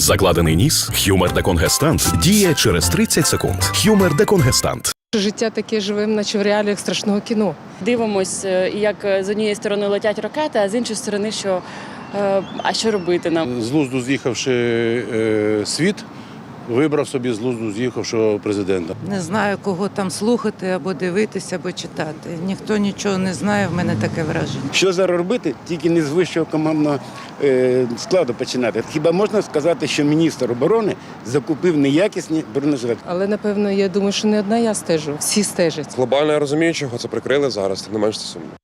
Закладений ніс, хюмер деконгестант діє через 30 секунд. Хюмер деконгестант. Життя таке живим, наче в реаліях страшного кіно. Дивимось, е, як е, з однієї сторони летять ракети, а з іншої сторони, що е, а що робити нам? З лузду з'їхавши е, світ, вибрав собі з лузду з'їхавшого президента. Не знаю, кого там слухати або дивитися, або читати. Ніхто нічого не знає, в мене таке враження. Що зараз робити, тільки не з вищого командного е, складу починати. Хіба можна сказати, що міністр оборони закупив неякісні бронежилети? Але напевно, я думаю, що не одна я стежу, всі стежать. Глобально я розумію, чого це прикрили зараз, тим не менш це сумно.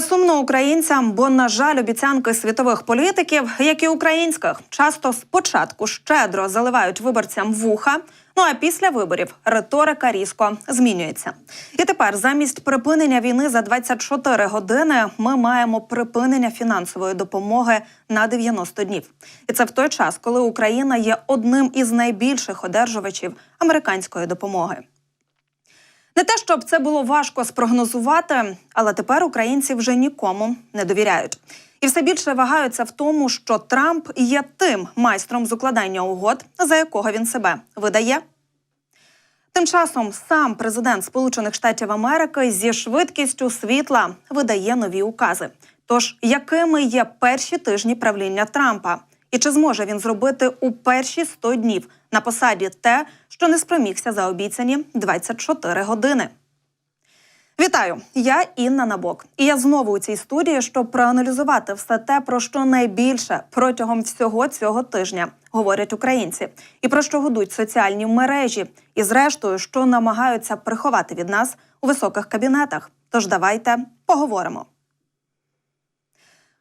Сумно українцям, бо на жаль, обіцянки світових політиків, як і українських, часто спочатку щедро заливають виборцям вуха. Ну а після виборів риторика різко змінюється. І тепер, замість припинення війни за 24 години, ми маємо припинення фінансової допомоги на 90 днів. І це в той час, коли Україна є одним із найбільших одержувачів американської допомоги. Не те, щоб це було важко спрогнозувати, але тепер українці вже нікому не довіряють. І все більше вагаються в тому, що Трамп є тим майстром з укладання угод, за якого він себе видає. Тим часом сам президент Сполучених Штатів Америки зі швидкістю світла видає нові укази. Тож, якими є перші тижні правління Трампа? І чи зможе він зробити у перші 100 днів на посаді те, що не спромігся за обіцяні 24 години? Вітаю! Я Інна Набок. І я знову у цій студії, щоб проаналізувати все те, про що найбільше протягом всього цього тижня говорять українці, і про що гудуть соціальні мережі, і зрештою, що намагаються приховати від нас у високих кабінетах. Тож давайте поговоримо.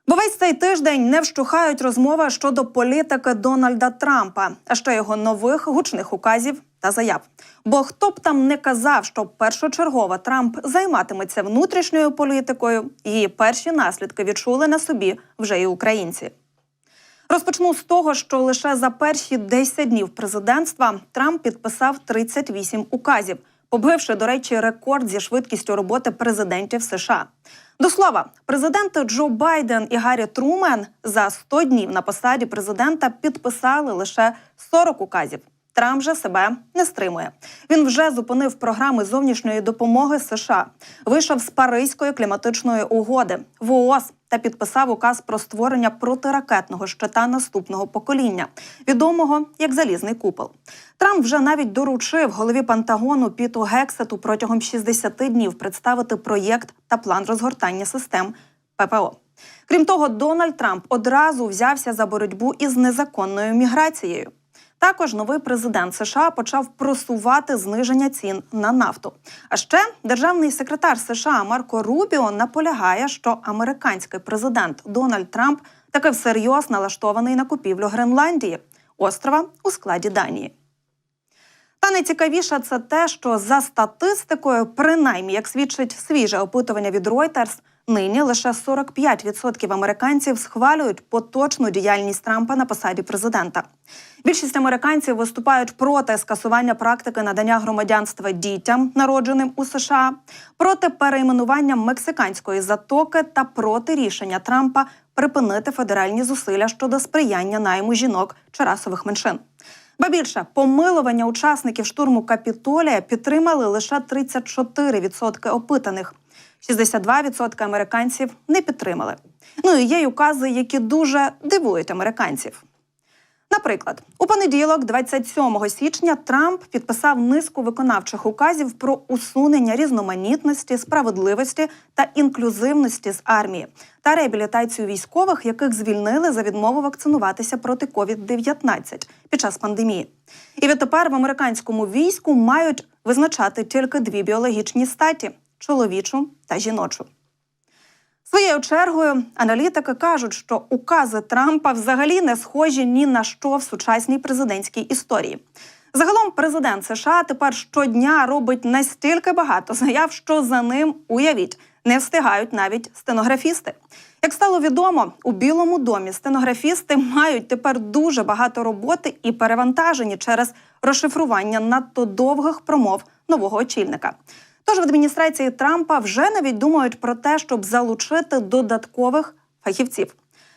Бо весь цей тиждень не вщухають розмови щодо політики Дональда Трампа, а ще його нових гучних указів та заяв. Бо хто б там не казав, що першочергово Трамп займатиметься внутрішньою політикою, її перші наслідки відчули на собі вже і українці. Розпочну з того, що лише за перші 10 днів президентства Трамп підписав 38 указів, побивши, до речі, рекорд зі швидкістю роботи президентів США. До слова, президенти Джо Байден і Гаррі Трумен за 100 днів на посаді президента підписали лише 40 указів. Трамп же себе не стримує. Він вже зупинив програми зовнішньої допомоги США, вийшов з Паризької кліматичної угоди в ООС та підписав указ про створення протиракетного щита наступного покоління, відомого як залізний купол. Трамп вже навіть доручив голові Пентагону Піту Гексету протягом 60 днів представити проєкт та план розгортання систем ППО. Крім того, Дональд Трамп одразу взявся за боротьбу із незаконною міграцією. Також новий президент США почав просувати зниження цін на нафту. А ще державний секретар США Марко Рубіо наполягає, що американський президент Дональд Трамп таки всерйоз налаштований на купівлю Гренландії, острова у складі Данії. Та найцікавіше це те, що за статистикою, принаймні, як свідчить свіже опитування від Reuters, нині лише 45% американців схвалюють поточну діяльність Трампа на посаді президента. Більшість американців виступають проти скасування практики надання громадянства дітям, народженим у США, проти перейменування мексиканської затоки та проти рішення Трампа припинити федеральні зусилля щодо сприяння найму жінок чи расових меншин. Ба більше помилування учасників штурму Капітолія підтримали лише 34% опитаних. 62% американців не підтримали. Ну і є й укази, які дуже дивують американців. Наприклад, у понеділок, 27 січня, Трамп підписав низку виконавчих указів про усунення різноманітності, справедливості та інклюзивності з армії та реабілітацію військових, яких звільнили за відмову вакцинуватися проти COVID-19 під час пандемії. І відтепер в американському війську мають визначати тільки дві біологічні статі чоловічу та жіночу. Своєю чергою аналітики кажуть, що укази Трампа взагалі не схожі ні на що в сучасній президентській історії. Загалом, президент США тепер щодня робить настільки багато заяв, що за ним уявіть не встигають навіть стенографісти. Як стало відомо, у Білому домі стенографісти мають тепер дуже багато роботи і перевантажені через розшифрування надто довгих промов нового очільника. Тож в адміністрації Трампа вже навіть думають про те, щоб залучити додаткових фахівців.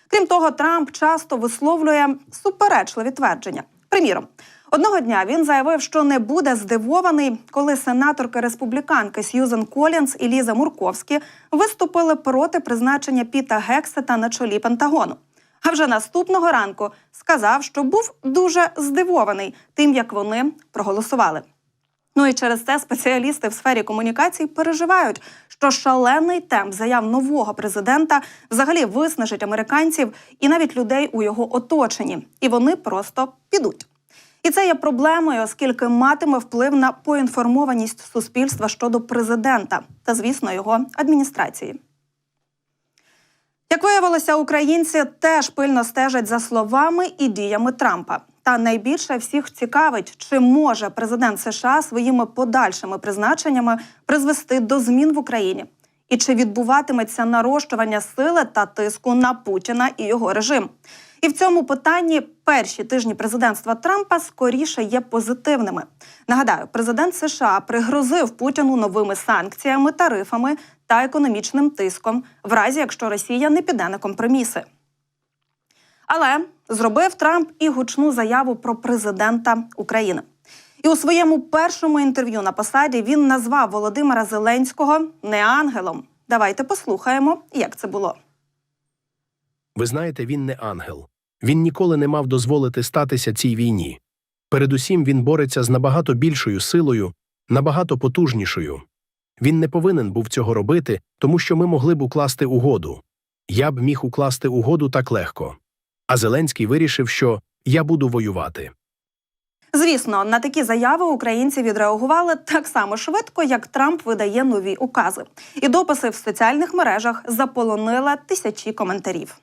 Крім того, Трамп часто висловлює суперечливі твердження. Приміром, одного дня він заявив, що не буде здивований, коли сенаторки республіканки Сьюзен Колінс і Ліза Мурковські виступили проти призначення Піта Гексета на чолі Пентагону. А вже наступного ранку сказав, що був дуже здивований тим, як вони проголосували. Ну і через це спеціалісти в сфері комунікацій переживають, що шалений темп заяв нового президента взагалі виснажить американців і навіть людей у його оточенні, і вони просто підуть. І це є проблемою, оскільки матиме вплив на поінформованість суспільства щодо президента та, звісно, його адміністрації. Як виявилося, українці теж пильно стежать за словами і діями Трампа. Та найбільше всіх цікавить, чи може президент США своїми подальшими призначеннями призвести до змін в Україні, і чи відбуватиметься нарощування сили та тиску на Путіна і його режим. І в цьому питанні перші тижні президентства Трампа скоріше є позитивними. Нагадаю, президент США пригрозив Путіну новими санкціями, тарифами та економічним тиском, в разі якщо Росія не піде на компроміси. Але зробив Трамп і гучну заяву про президента України. І у своєму першому інтерв'ю на посаді він назвав Володимира Зеленського не ангелом. Давайте послухаємо, як це було. Ви знаєте, він не ангел. Він ніколи не мав дозволити статися цій війні. Передусім, він бореться з набагато більшою силою, набагато потужнішою. Він не повинен був цього робити, тому що ми могли б укласти угоду. Я б міг укласти угоду так легко. А Зеленський вирішив, що я буду воювати. Звісно, на такі заяви українці відреагували так само швидко, як Трамп видає нові укази. І дописи в соціальних мережах заполонили тисячі коментарів.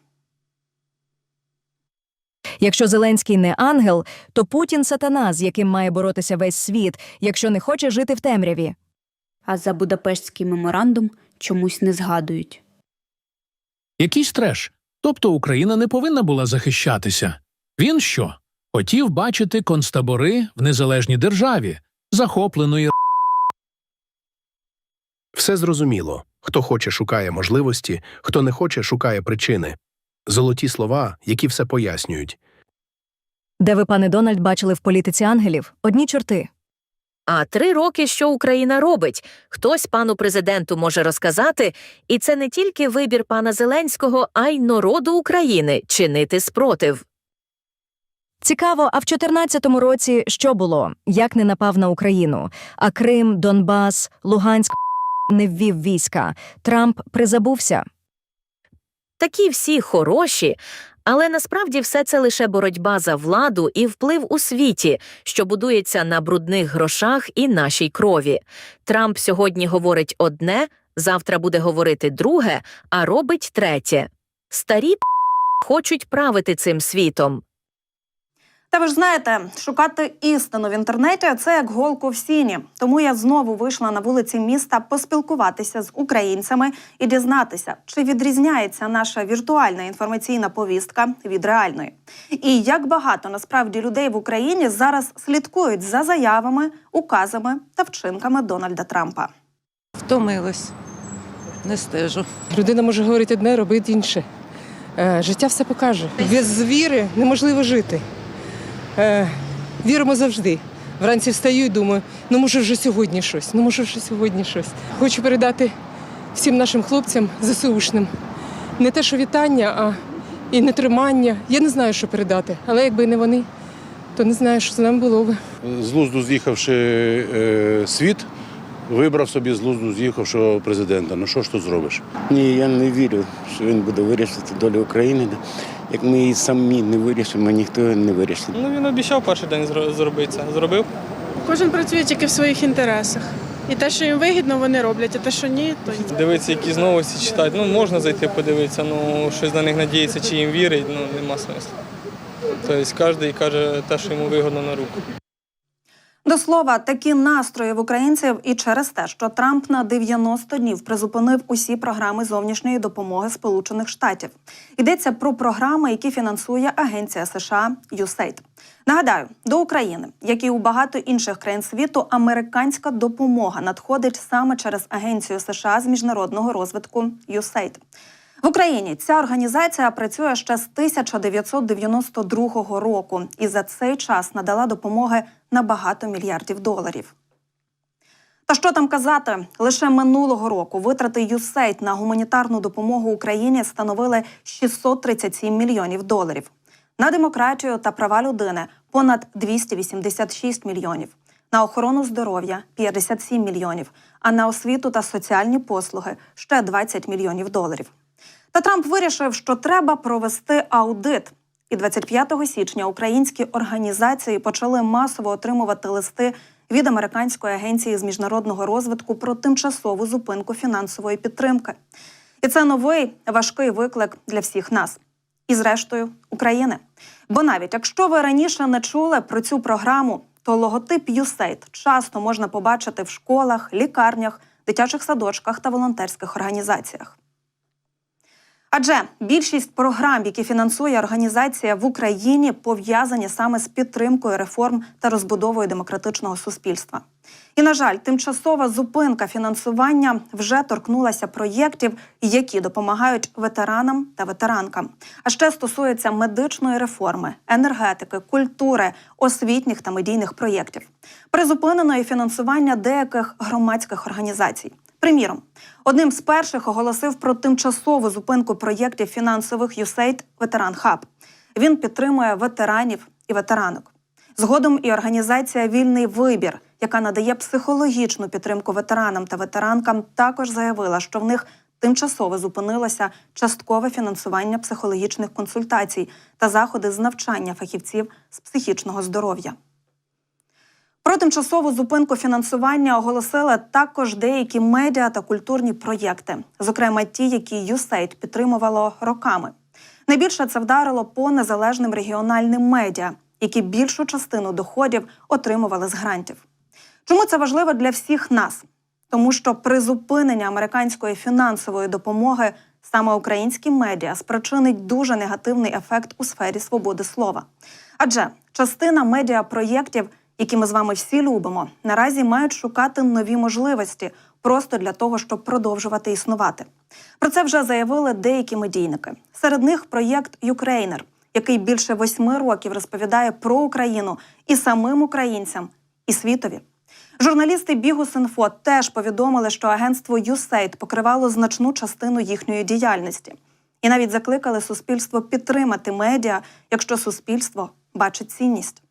Якщо Зеленський не ангел, то Путін сатана, з яким має боротися весь світ, якщо не хоче жити в темряві. а за Будапештський меморандум чомусь не згадують. Якийсь треш. Тобто Україна не повинна була захищатися. Він що? Хотів бачити концтабори в незалежній державі, захопленої Все зрозуміло. Хто хоче, шукає можливості, хто не хоче, шукає причини. Золоті слова, які все пояснюють. Де ви, пане Дональд, бачили в політиці ангелів? Одні чорти. А три роки, що Україна робить, хтось пану президенту може розказати, і це не тільки вибір пана Зеленського, а й народу України чинити спротив. Цікаво, а в 14-му році що було? Як не напав на Україну? А Крим, Донбас, Луганськ не ввів війська. Трамп призабувся. Такі всі хороші, але насправді все це лише боротьба за владу і вплив у світі, що будується на брудних грошах і нашій крові. Трамп сьогодні говорить одне, завтра буде говорити друге, а робить третє. Старі хочуть правити цим світом. Та ви ж знаєте, шукати істину в інтернеті це як голку в сіні. Тому я знову вийшла на вулиці міста поспілкуватися з українцями і дізнатися, чи відрізняється наша віртуальна інформаційна повістка від реальної. І як багато насправді людей в Україні зараз слідкують за заявами, указами та вчинками Дональда Трампа. Втомилась. Не стежу. Людина може говорити одне, робити інше. Е, Життя все покаже. Без віри неможливо жити. Е, Віримо завжди. Вранці встаю і думаю, ну може вже сьогодні щось, ну може вже сьогодні щось. Хочу передати всім нашим хлопцям ЗСУшним не те, що вітання, а і не тримання. Я не знаю, що передати. Але якби не вони, то не знаю, що з нами було би. З Лузду з'їхавши е, світ, вибрав собі з глузду з'їхавшого президента. Ну що ж тут зробиш? Ні, я не вірю, що він буде вирішити долю України. Як ми її самі не вирішимо, ніхто не вирішить. Ну він обіцяв перший день зробити це. Зробив. Кожен працює тільки в своїх інтересах. І те, що їм вигідно, вони роблять, а те, що ні, то ні. Дивитися якісь новості читати. Ну можна зайти подивитися, ну щось на них надіятися, чи їм вірить, ну нема смислу. Тобто кожен каже те, що йому вигодно на руку. До слова, такі настрої в українців і через те, що Трамп на 90 днів призупинив усі програми зовнішньої допомоги Сполучених Штатів. Йдеться про програми, які фінансує Агенція США USAID. Нагадаю, до України, як і у багато інших країн світу, американська допомога надходить саме через Агенцію США з міжнародного розвитку USAID. В Україні ця організація працює ще з 1992 року і за цей час надала допомоги на багато мільярдів доларів. Та що там казати? Лише минулого року витрати USAID на гуманітарну допомогу Україні становили 637 мільйонів доларів. На демократію та права людини понад 286 мільйонів. На охорону здоров'я 57 мільйонів, а на освіту та соціальні послуги ще 20 мільйонів доларів. Та Трамп вирішив, що треба провести аудит. І 25 січня українські організації почали масово отримувати листи від американської агенції з міжнародного розвитку про тимчасову зупинку фінансової підтримки. І це новий важкий виклик для всіх нас. І, зрештою, України. Бо навіть якщо ви раніше не чули про цю програму, то логотип USAID часто можна побачити в школах, лікарнях, дитячих садочках та волонтерських організаціях. Адже більшість програм, які фінансує організація в Україні, пов'язані саме з підтримкою реформ та розбудовою демократичного суспільства. І, на жаль, тимчасова зупинка фінансування вже торкнулася проєктів, які допомагають ветеранам та ветеранкам. А ще стосується медичної реформи, енергетики, культури, освітніх та медійних проєктів. Призупинено і фінансування деяких громадських організацій. Приміром, одним з перших оголосив про тимчасову зупинку проєктів фінансових USAID Ветеран Хаб. Він підтримує ветеранів і ветеранок. Згодом і організація Вільний вибір, яка надає психологічну підтримку ветеранам та ветеранкам, також заявила, що в них тимчасово зупинилося часткове фінансування психологічних консультацій та заходи з навчання фахівців з психічного здоров'я. Про тимчасову зупинку фінансування оголосили також деякі медіа та культурні проєкти, зокрема ті, які USAID підтримувало роками. Найбільше це вдарило по незалежним регіональним медіа, які більшу частину доходів отримували з грантів. Чому це важливо для всіх нас? Тому що призупинення американської фінансової допомоги саме українські медіа спричинить дуже негативний ефект у сфері свободи слова. Адже частина медіапроєктів, які ми з вами всі любимо, наразі мають шукати нові можливості просто для того, щоб продовжувати існувати. Про це вже заявили деякі медійники. Серед них проєкт Юкрейнер, який більше восьми років розповідає про Україну і самим українцям, і світові. Журналісти Бігус.Інфо теж повідомили, що агентство USAID покривало значну частину їхньої діяльності, і навіть закликали суспільство підтримати медіа, якщо суспільство бачить цінність.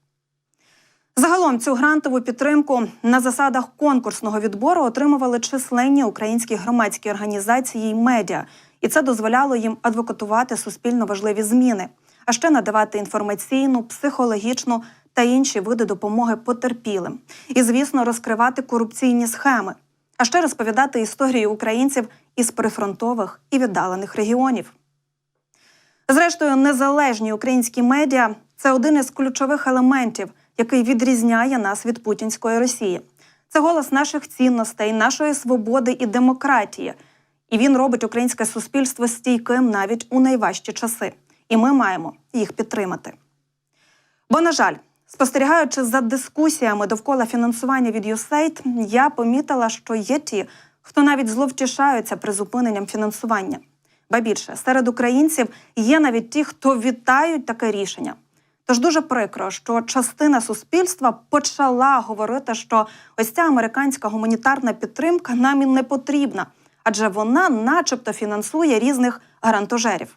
Загалом цю грантову підтримку на засадах конкурсного відбору отримували численні українські громадські організації й медіа, і це дозволяло їм адвокатувати суспільно важливі зміни, а ще надавати інформаційну, психологічну та інші види допомоги потерпілим, і, звісно, розкривати корупційні схеми, а ще розповідати історії українців із прифронтових і віддалених регіонів. Зрештою, незалежні українські медіа це один із ключових елементів, який відрізняє нас від путінської Росії. Це голос наших цінностей, нашої свободи і демократії. І він робить українське суспільство стійким навіть у найважчі часи. І ми маємо їх підтримати. Бо, на жаль, спостерігаючи за дискусіями довкола фінансування від USAID, я помітила, що є ті, хто навіть зловтішаються призупиненням фінансування. Ба більше серед українців є навіть ті, хто вітають таке рішення. Тож дуже прикро, що частина суспільства почала говорити, що ось ця американська гуманітарна підтримка нам і не потрібна, адже вона, начебто, фінансує різних гарантожерів.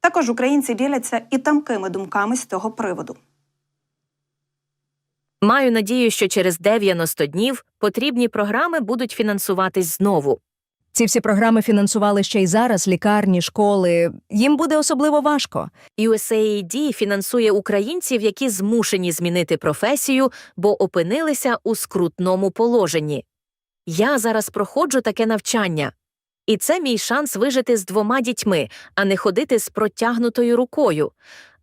Також українці діляться і тамкими думками з цього приводу. Маю надію, що через 90 днів потрібні програми будуть фінансуватись знову. Ці всі програми фінансували ще й зараз лікарні, школи. Їм буде особливо важко. USAID фінансує українців, які змушені змінити професію, бо опинилися у скрутному положенні. Я зараз проходжу таке навчання, і це мій шанс вижити з двома дітьми, а не ходити з протягнутою рукою.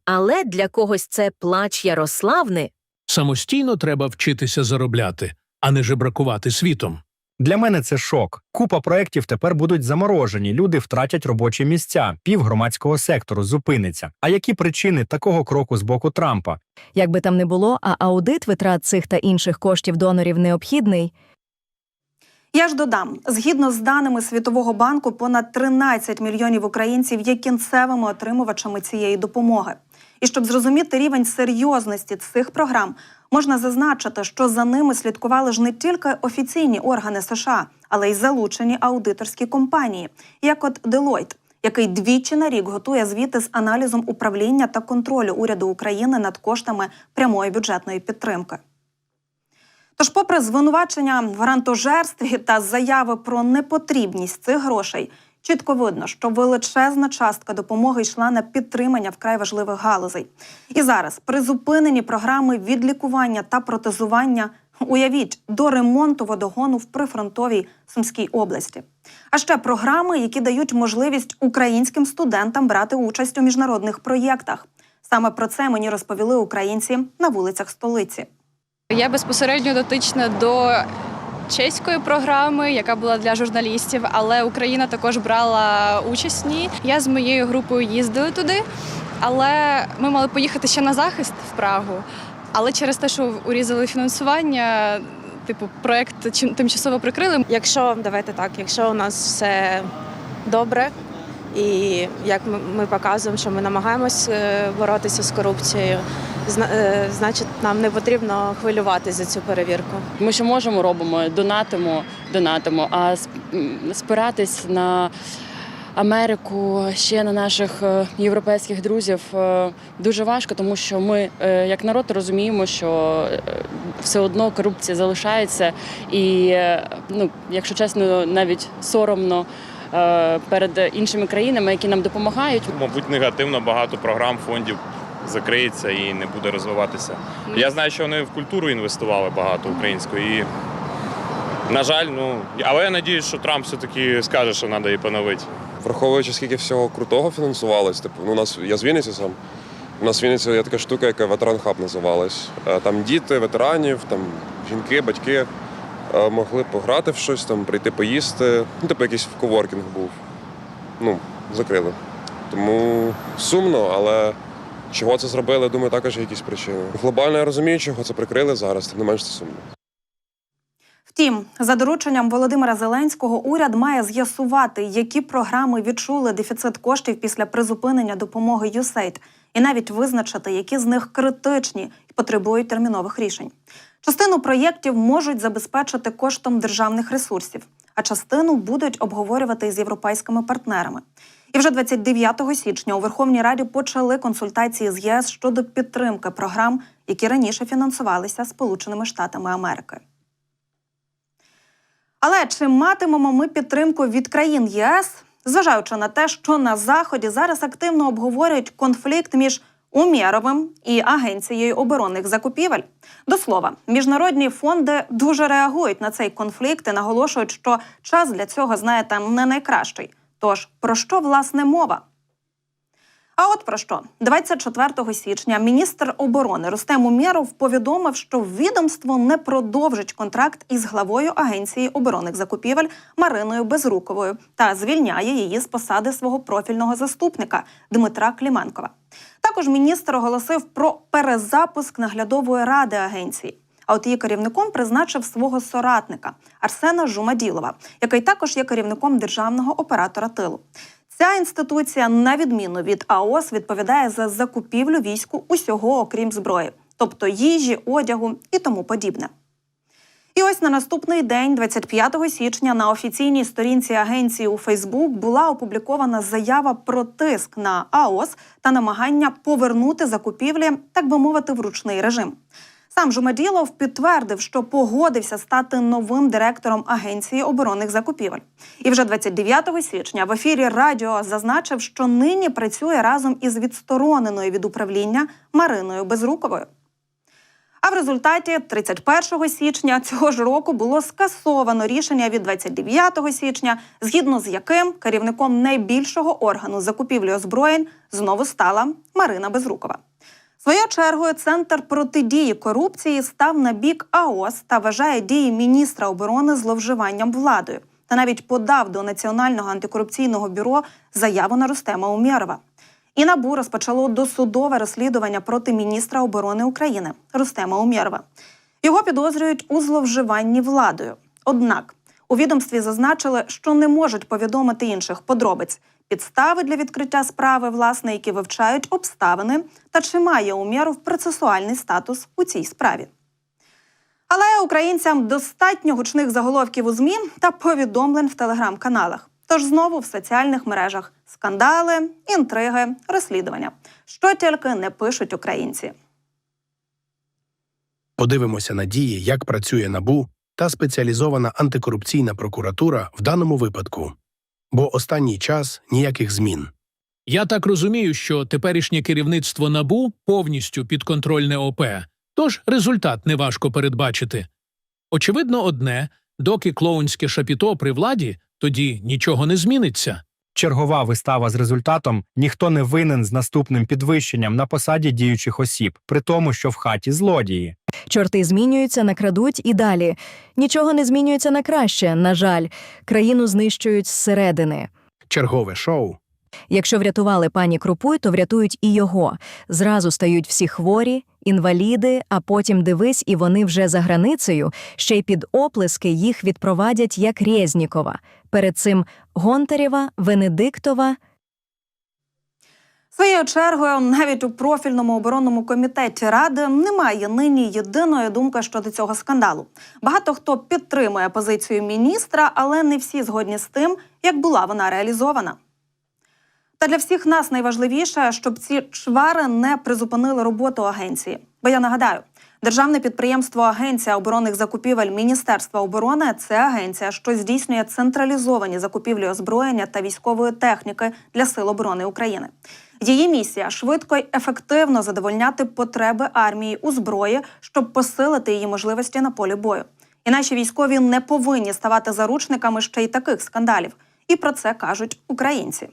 Але для когось це плач Ярославни. Самостійно треба вчитися заробляти, а не жебракувати світом. Для мене це шок. Купа проєктів тепер будуть заморожені, люди втратять робочі місця, пів громадського сектору зупиниться. А які причини такого кроку з боку Трампа? Як би там не було, а аудит витрат цих та інших коштів донорів необхідний. Я ж додам, згідно з даними Світового банку, понад 13 мільйонів українців є кінцевими отримувачами цієї допомоги. І щоб зрозуміти рівень серйозності цих програм, можна зазначити, що за ними слідкували ж не тільки офіційні органи США, але й залучені аудиторські компанії, як от Deloitte, який двічі на рік готує звіти з аналізом управління та контролю уряду України над коштами прямої бюджетної підтримки. Тож, попри звинувачення в грантожерстві та заяви про непотрібність цих грошей, чітко видно, що величезна частка допомоги йшла на підтримання вкрай важливих галузей. І зараз призупинені програми відлікування та протезування. Уявіть до ремонту водогону в прифронтовій Сумській області. А ще програми, які дають можливість українським студентам брати участь у міжнародних проєктах. Саме про це мені розповіли українці на вулицях столиці. Я безпосередньо дотична до чеської програми, яка була для журналістів, але Україна також брала участь в ній. Я з моєю групою їздила туди, але ми мали поїхати ще на захист в Прагу. Але через те, що урізали фінансування, типу, проект тимчасово прикрили. Якщо давайте так, якщо у нас все добре, і як ми, показуємо, що ми намагаємось е, боротися з корупцією, е, значить нам не потрібно хвилюватися за цю перевірку. Ми що можемо, робимо, донатимо, донатимо. А сп- спиратись на Америку, ще на наших е, європейських друзів дуже важко, тому що ми, як народ, розуміємо, що все одно корупція залишається, і ну, якщо чесно, навіть соромно. Е, Перед іншими країнами, які нам допомагають, Мабуть, негативно багато програм, фондів закриється і не буде розвиватися. Я знаю, що вони в культуру інвестували багато українську. І, на жаль, ну але я надіюсь, що Трамп все-таки скаже, що треба її поновити. Враховуючи, скільки всього крутого фінансувалось, типу, ну, у нас, я з Вінниці сам. У нас в Вінниці є така штука, яка ветеран хаб називалась. Е, Там діти, ветеранів, там жінки, батьки могли пограти в щось, там, прийти поїсти. Ну, типу, якийсь коворкінг був. Ну, закрили. Тому сумно, але чого це зробили, думаю, також є якісь причини. Глобально я розумію, чого це прикрили зараз, тим не менш це сумно. Втім, за дорученням Володимира Зеленського, уряд має з'ясувати, які програми відчули дефіцит коштів після призупинення допомоги USAID, і навіть визначити, які з них критичні і потребують термінових рішень. Частину проєктів можуть забезпечити коштом державних ресурсів, а частину будуть обговорювати із європейськими партнерами. І вже 29 січня у Верховній Раді почали консультації з ЄС щодо підтримки програм, які раніше фінансувалися Сполученими Штатами Америки. Але чи матимемо ми підтримку від країн ЄС, зважаючи на те, що на заході зараз активно обговорюють конфлікт між Умєровим і Агенцією оборонних закупівель? До слова, міжнародні фонди дуже реагують на цей конфлікт і наголошують, що час для цього, знаєте, не найкращий. Тож про що власне мова? А от про що 24 січня міністр оборони Рустем Умєров повідомив, що відомство не продовжить контракт із главою агенції оборонних закупівель Мариною Безруковою та звільняє її з посади свого профільного заступника Дмитра Кліменкова. Також міністр оголосив про перезапуск наглядової ради агенції. А от її керівником призначив свого соратника Арсена Жумаділова, який також є керівником державного оператора тилу. Ця інституція, на відміну від АОС, відповідає за закупівлю війську усього, окрім зброї, тобто їжі, одягу і тому подібне. І ось на наступний день, 25 січня, на офіційній сторінці агенції у Фейсбук була опублікована заява про тиск на АОС та намагання повернути закупівлі, так би мовити, в ручний режим. Сам Жумаділов підтвердив, що погодився стати новим директором агенції оборонних закупівель. І вже 29 січня в ефірі радіо зазначив, що нині працює разом із відстороненою від управління Мариною Безруковою. А в результаті 31 січня цього ж року було скасовано рішення від 29 січня, згідно з яким керівником найбільшого органу закупівлі озброєнь знову стала Марина Безрукова. Своєю чергою центр протидії корупції став на бік АОС та вважає дії міністра оборони зловживанням владою та навіть подав до Національного антикорупційного бюро заяву на Рустема Умєрова. І НАБУ розпочало досудове розслідування проти міністра оборони України Рустема Умєрова. Його підозрюють у зловживанні владою. Однак У відомстві зазначили, що не можуть повідомити інших подробиць, підстави для відкриття справи, власне, які вивчають обставини, та чи має Умєров процесуальний статус у цій справі. Але українцям достатньо гучних заголовків у ЗМІ та повідомлень в телеграм-каналах. Тож знову в соціальних мережах скандали, інтриги, розслідування. Що тільки не пишуть українці. Подивимося на дії, як працює НАБУ та спеціалізована антикорупційна прокуратура в даному випадку. Бо останній час ніяких змін. Я так розумію, що теперішнє керівництво НАБУ повністю підконтрольне ОП, тож результат неважко передбачити. Очевидно одне, доки клоунське шапіто при владі, тоді нічого не зміниться. Чергова вистава з результатом ніхто не винен з наступним підвищенням на посаді діючих осіб, при тому, що в хаті злодії. Чорти змінюються, накрадуть і далі. Нічого не змінюється на краще, на жаль. Країну знищують зсередини. Чергове шоу. Якщо врятували пані Крупуй, то врятують і його. Зразу стають всі хворі, інваліди, а потім дивись, і вони вже за границею, ще й під оплески їх відпровадять як Резнікова. Перед цим Гонтарєва, Венедиктова, Своєю чергою, навіть у профільному оборонному комітеті ради немає нині єдиної думки щодо цього скандалу. Багато хто підтримує позицію міністра, але не всі згодні з тим, як була вона реалізована. Та для всіх нас найважливіше, щоб ці чвари не призупинили роботу агенції. Бо я нагадаю, державне підприємство Агенція оборонних закупівель Міністерства оборони це агенція, що здійснює централізовані закупівлі озброєння та військової техніки для сил оборони України. Її місія швидко й ефективно задовольняти потреби армії у зброї, щоб посилити її можливості на полі бою. І наші військові не повинні ставати заручниками ще й таких скандалів. І про це кажуть українці.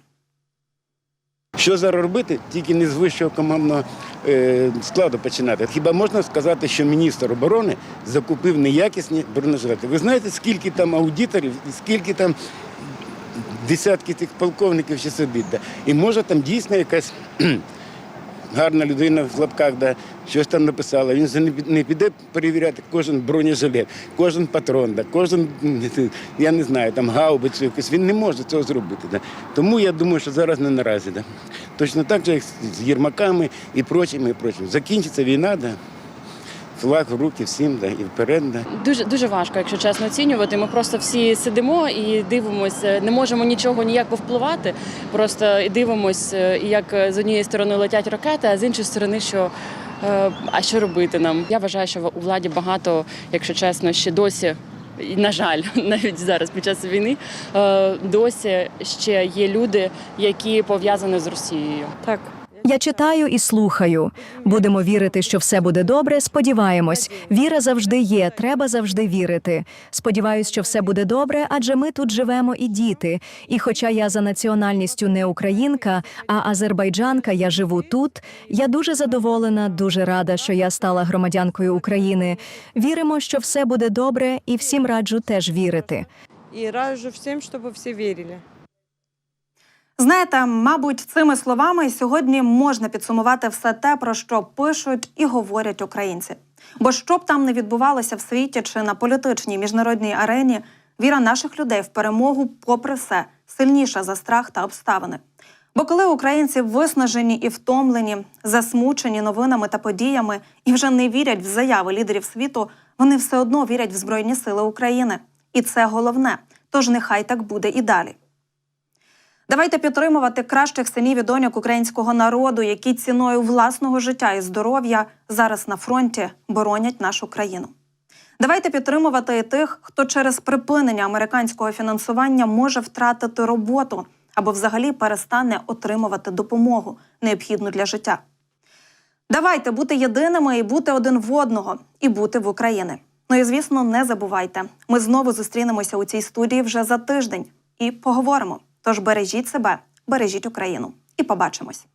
Що зараз робити, тільки не з вищого командного е, складу починати. Хіба можна сказати, що міністр оборони закупив неякісні бронежилети? Ви знаєте, скільки там аудиторів і скільки там десятки тих полковників ще сидить? І може там дійсно якась гарна людина в лапках, да, щось там написала. Він не піде перевіряти кожен бронежилет, кожен патрон, да, кожен, я не знаю, там гаубицю якусь. Він не може цього зробити. Да. Тому я думаю, що зараз не наразі. Да. Точно так же, як з Єрмаками і прочими, і прочим. Закінчиться війна, да. Флаг в руки всім, да, і вперед. Да. Дуже дуже важко, якщо чесно оцінювати. Ми просто всі сидимо і дивимося, не можемо нічого ніяк повпливати. Просто і дивимося, як з однієї сторони летять ракети, а з іншої сторони, що. е, А що робити нам? Я вважаю, що у владі багато, якщо чесно, ще досі. І, на жаль, навіть зараз під час війни е, досі ще є люди, які пов'язані з Росією. Так. Я читаю і слухаю. Будемо вірити, що все буде добре. Сподіваємось. Віра завжди є. Треба завжди вірити. Сподіваюсь, що все буде добре, адже ми тут живемо і діти. І хоча я за національністю не українка, а азербайджанка, я живу тут. Я дуже задоволена, дуже рада, що я стала громадянкою України. Віримо, що все буде добре, і всім раджу теж вірити. И раджу всем, чтобы все верили. Знаєте, мабуть, цими словами сьогодні можна підсумувати все те, про що пишуть і говорять українці. Бо що б там не відбувалося в світі чи на політичній міжнародній арені, віра наших людей в перемогу, попри все, сильніша за страх та обставини. Бо коли українці виснажені і втомлені, засмучені новинами та подіями і вже не вірять в заяви лідерів світу, вони все одно вірять в Збройні Сили України. І це головне. Тож нехай так буде і далі. Давайте підтримувати кращих синів і доньок українського народу, які ціною власного життя і здоров'я зараз на фронті боронять нашу країну. Давайте підтримувати і тих, хто через припинення американського фінансування може втратити роботу або взагалі перестане отримувати допомогу, необхідну для життя. Давайте бути єдиними і бути один в одного, і бути в Україні. Ну і звісно, не забувайте. Ми знову зустрінемося у цій студії вже за тиждень і поговоримо. Тож бережіть себе, бережіть Україну і побачимось.